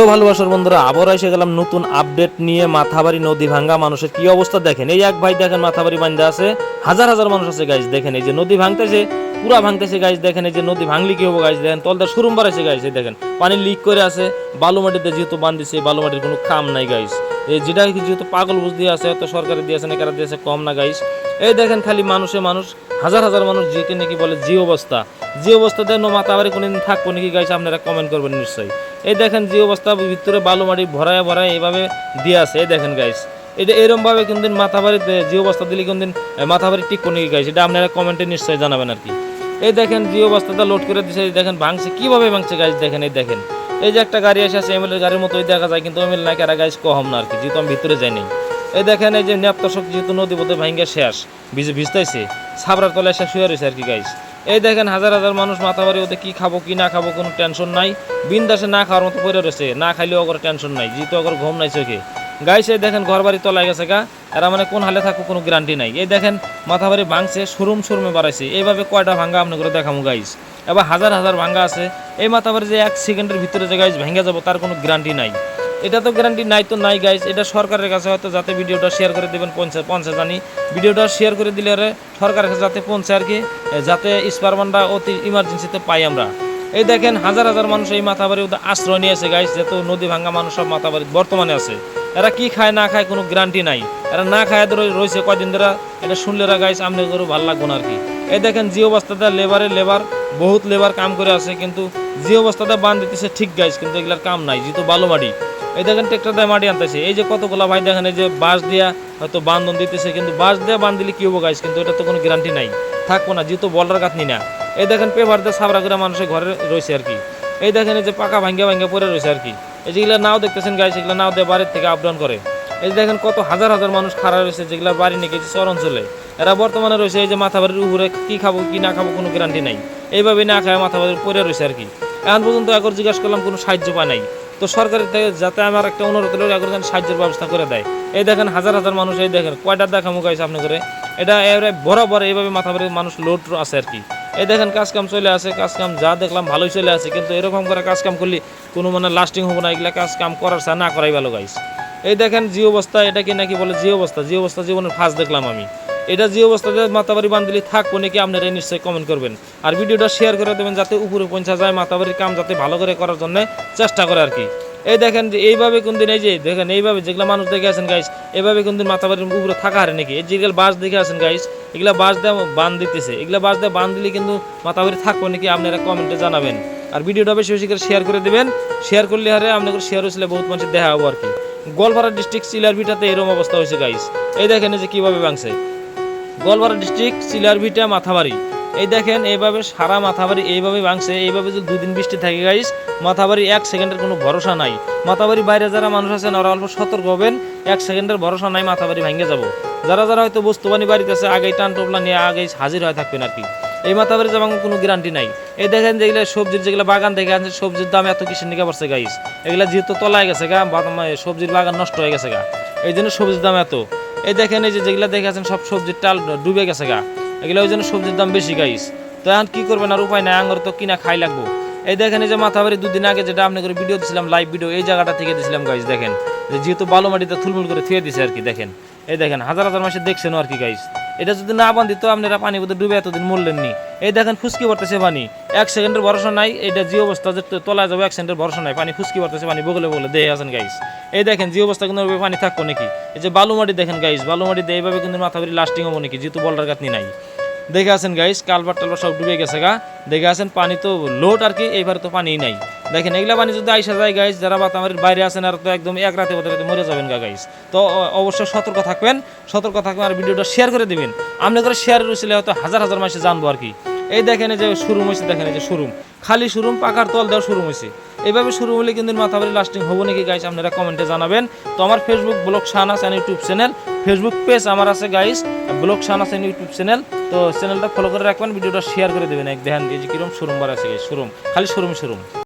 তো ভালোবাসার বন্ধুরা, আবার এসে গেলাম নতুন আপডেট নিয়ে মাথাবাড়ি, নদী ভাঙ্গা মানুষের কি অবস্থা দেখেন? এই এক ভাই দেখেন মাথাবাড়ি বান্ধা আছে, হাজার হাজার মানুষ আছে গাইজ দেখেন এই যে নদী ভাঙতেছে পুরা ভাঙতেছে গাইজ দেখেন এই যে নদী ভাঙলি কি হব গাইজ দেখেন, তলটা সুরুম বাড়াইছে গাইজ এই দেখেন। পানি লিক করে আছে বালু মাটিতে যেহেতু বান্ধিছে এই বালু মাটির কোনো কাম নাই গাইজ এই যেটা যেহেতু পাগল বুঝ দিয়ে আছে তো সরকারে দিয়েছে না কারা দিয়েছে, কম না গাইজ এই দেখেন খালি মানুষে মানুষ, হাজার হাজার মানুষ যেকে নাকি বলে জি অবস্থা। যে অবস্থা অবস্থাতে নো মাতাবাড়ি কোনোদিন থাকব নাকি গাইছে আপনারা কমেন্ট করবেন নিশ্চয়ই। এই দেখেন যে অবস্থা, ভিতরে বালু মাটি ভরায় ভরায় এইভাবে দিয়ে আছে, এই দেখেন গাইস এটা এরকম ভাবে কোনদিন মাথা বাড়িতে যে অবস্থা দিলে কোনদিন মাথা বাড়ি ঠিক কোনো গাইছে এটা আপনারা কমেন্টে নিশ্চয়ই জানাবেন আর কি। এই দেখেন, যে অবস্থাটা লোড করে দিছে, এই দেখেন ভাঙছে। কীভাবে ভাঙছে গাইস দেখেন, এই দেখেন। এই যে একটা গাড়ি এসে আছে এমএলএ গাড়ির মতোই দেখা যায়, কিন্তু এমএল না কারা গাইস কম না আর কি যেহেতু আমি ভিতরে যাই নাই। এই দেখেন, এই যে ন্যাপতশক যেহেতু নদী বোধে ভাঙ্গা শেষ, ভিজে ভিজতেছে ছাবড়ার তলায় শেষ হয়ে রয়েছে আর কি গাইস এই দেখেন, হাজার হাজার মানুষ মাথা বাড়ি ওদের কি খাব, কি না খাব, কোনো টেনশন নাই। বিন্দাসে না খাওয়ার মতো পড়ে রয়েছে, না খাইলেও ওগর টেনশন নাই, যেহেতু ওগর ঘুম নাই চোখে। এই দেখেন ঘর বাড়ি তলায় গেছে গা। এরা মানে কোন হালে থাকব কোনো গ্যারান্টি নাই। এই দেখেন, মাথা বাড়ি ভাঙছে সুরুম সুরমে বাড়াইছে। এইভাবে কয়টা ভাঙ্গা আপনি করে দেখামু গাইস। এবার হাজার হাজার ভাঙ্গা আছে। এই মাথা বাড়ি যে এক সেকেন্ডের ভিতরে যে গাইস ভেঙে যাব, তার কোনো গ্যারান্টি নাই। এটা তো গ্যারান্টি নাই তো নাই গাইস। এটা সরকারের কাছে হয়তো যাতে ভিডিওটা শেয়ার করে দেবেন পঞ্চায়েত পঞ্চায়েত জানি ভিডিওটা শেয়ার করে দিলে সরকারের কাছে যাতে পৌঁছে আর কি, যাতে স্পারমানটা অতি ইমার্জেন্সিতে পাই আমরা। এই দেখেন, হাজার হাজার মানুষ এই মাথাবাড়ি আশ্রয় নিয়েছে গাইস। যেহেতু নদী ভাঙ্গা মানুষ সব মাথাবাড়ি বর্তমানে আছে। এরা কি খায়, না খায় কোনো গ্যারান্টি নাই। এরা না খায় ধরে রয়েছে কয়দিন ধরে, এটা শুনলে এরা গাইস আমনে করে ভালো লাগবো না আর কি এই দেখেন, যে অবস্থাতে লেবারে লেবার বহুত লেবার কাম করে আছে কিন্তু যে অবস্থাতে বান দিতেছে, ঠিক গাইস কিন্তু এগুলার কাম নাই, যেহেতু বালু মাটি। এই দেখেন ট্রেক্টর দিয়ে মাটি আনতেছে। এই যে কতগুলা ভাই দেখেন, এই যে বাঁশ দিয়া হয়তো বান্ধন দিতেছে, কিন্তু বাঁশ দিয়ে বান দিলে কি হব গাইস কিন্তু এটা তো কোনো গ্যারান্টি নাই। থাকব না, যেহেতু বলার গাঁথনি না। এই দেখেন পেপার দিয়ে সাবরা করে মানুষের ঘরে রয়েছে আর কি এই দেখেন, এই যে পাকা ভাঙ্গা ভাঙ্গা পরে রয়েছে আর কি এই যেগুলো নাও দেখতেছেন গাইস এগুলো নাও দিয়ে বাড়ির থেকে আপ ডাউন করে। এই যে দেখেন কত হাজার হাজার মানুষ খাড়া রয়েছে যেগুলো বাড়ি নিয়ে গেছে শহর অঞ্চলে এরা বর্তমানে রয়েছে এই যে মাথা বাড়ির উপরে কি খাব, কি না খাব কোনো গ্যারান্টি নাই। এইভাবে না খায় মাথা বাড়ির পরে রয়েছে আর কি। এখন পর্যন্ত একবার জিজ্ঞাসা করলাম, কোনো সাহায্য পায় নাই। তো সরকারের থেকে যাতে আমার একটা অনুরোধ হলো, একবার সাহায্যের ব্যবস্থা করে দেয়। এই দেখেন হাজার হাজার মানুষ, এই দেখেন কয়টা দেখা মুখ আছে আপনি করে। এটা এবারে বরাবর এইভাবে মাথা বাড়ির মানুষ লোড আছে আর কি। এই দেখেন কাজ কাম চলে আছে, কাজ কাম যা দেখলাম ভালোই চলে আছে, কিন্তু এরকম করে কাজ কাম করলে কোনো মানে লাস্টিং হব না, এগুলা কাজ কাম করার চা না করাই ভালো গাইস এই দেখেন যে অবস্থা, এটা কি নাকি বলে যে অবস্থা? যে অবস্থা জীবনের ফার্স্ট দেখলাম আমি। এটা যে অবস্থাতে মাতাবাড়ি বান্ধিলি থাকব নাকি আপনারা নিশ্চয়ই কমেন্ট করবেন। আর ভিডিওটা শেয়ার করে দেবেন যাতে উপরে পৌঁছা যায় মাতাবাড়ির কাম, যাতে ভালো করে করার জন্য চেষ্টা করে আর কি। এই দেখেন যে এইভাবে কোনদিন এই যে দেখেন এইভাবে যেগুলো মানুষ দেখে আছেন গাইস এইভাবে কোনদিন মাতাবাড়ির উপরে থাকা হারে নাকি? এই যেগুলো বাস দেখে আছেন গাইস এগুলা বাস দিয়ে বান দিতেছে। এগুলা বাস দিয়ে বান দিলে কিন্তু মাতাবাড়ি থাকব নাকি আপনারা কমেন্টে জানাবেন। আর ভিডিওটা বেশি বেশি করে শেয়ার করে দেবেন। শেয়ার করলে হারে আপনাদের শেয়ার হয়েছিল, বহুত মানুষের দেখা হব আর কি। গোয়ালপাড়া ডিস্ট্রিক্ট সিলারভিটাতে এরকম অবস্থা হয়েছে গাইস এই দেখেন যে কীভাবে ভাঙছে। গোয়ালপাড়া ডিস্ট্রিক্ট সিলারভিটা মাথাবাড়ি। এই দেখেন, এইভাবে সারা মাথাবাড়ি এইভাবে ভাঙছে, এইভাবে যদি দুদিন বৃষ্টি থাকে গাইস মাথাবাড়ি এক সেকেন্ডের কোনো ভরসা নাই। মাথাবাড়ি বাইরে যারা মানুষ আছেন, ওরা অল্প সতর্ক হবেন, এক সেকেন্ডের ভরসা নাই, মাথাবাড়ি ভেঙে যাব। যারা যারা হয়তো বস্তুবানি বাড়িতে আছে, আগেই টান টোপলা নিয়ে আগেই হাজির হয়ে থাকবেন আর কি। এই মাথাবাড়ি যাবার কোনো গ্যারান্টি নাই। এই দেখেন যেগুলো সবজির যেগুলো বাগান থেকে আনছে, সবজির দাম এত কিসের নিকে পড়ছে গাইস এগুলা যেহেতু তলায় গেছে গা সবজির বাগান নষ্ট হয়ে গেছে গা। এই জন্য সবজির দাম এত। এই দেখেন এই যে যেগুলা দেখে আছেন, সব সবজির টাল ডুবে গেছে গা। এগুলো ওই জন্য সবজির দাম বেশি গাইস তো এখন কি করবেন আর উপায় নাই আঙুর তো কিনা খাই লাগবো। এই দেখেন, এই যে মাথাবাড়ি দুদিন আগে যেটা আপনি করে ভিডিও দিছিলাম লাইভ ভিডিও এই জায়গাটা থেকে দিছিলাম গাইস দেখেন। যেহেতু বালু মাটিতে থুলমুল করে থুয়ে দিছে আর কি, দেখেন। এই দেখেন, হাজার হাজার মাসে দেখছেন আর কি গাইস এটা যদি না বান্ধি তো আপনারা পানি বোধ ডুবে এতদিন মরলেন নি। এই দেখেন ফুসকি পড়তেছে পানি। এক সেকেন্ডের ভরসা নাই, এটা যে অবস্থা যে তলায় যাবে, এক সেকেন্ডের ভরসা নাই। পানি ফুসকি পড়তেছে, পানি বগলে বগলে দেহে আছেন গাইস এই দেখেন, যে অবস্থা কিন্তু পানি থাকব নাকি? এই যে বালুমাটি দেখেন গাইস বালুমাটিতে এইভাবে কিন্তু মাথা বেরি লাস্টিং হব নাকি? যেহেতু বলটার গাতনি নাই। দেখে আছেন গাইস কালবার টালবার সব ডুবে গেছে গা। দেখে আছেন, পানি তো লোড আর কি, এইবারে তো পানি নাই। দেখেন, এগুলা পানি যদি আইসা যায় গাইস যারা বাতামারির বাইরে আছেন আর তো একদম এক রাতে বোধহয় মরে যাবেন গা গাইস তো অবশ্যই সতর্ক থাকবেন সতর্ক থাকবেন আর ভিডিওটা শেয়ার করে দিবেন। আপনি করে শেয়ার রয়েছিল হয়তো হাজার হাজার মাসে জানব আর কি। এই দেখেন যে শুরু হয়েছে দেখেন যে শুরুম খালি শুরুম পাকার তল দেওয়া শুরু হয়েছে এইভাবে শুরু হলে কিন্তু মাথাবাড়ি লাস্টিং হব নাকি গাইস আপনারা কমেন্টে জানাবেন। তো আমার Facebook blog Shahnas and YouTube channel Facebook page আমার আছে গাইস ব্লগ শান আছে ইউটিউব চ্যানেল তো চ্যানেলটা ফলো করে রাখবেন, ভিডিওটা শেয়ার করে দেবেন। এক দেখেন এই যে কিরম শোরুম বার আছে শোরুম খালি শোরুম শুরুম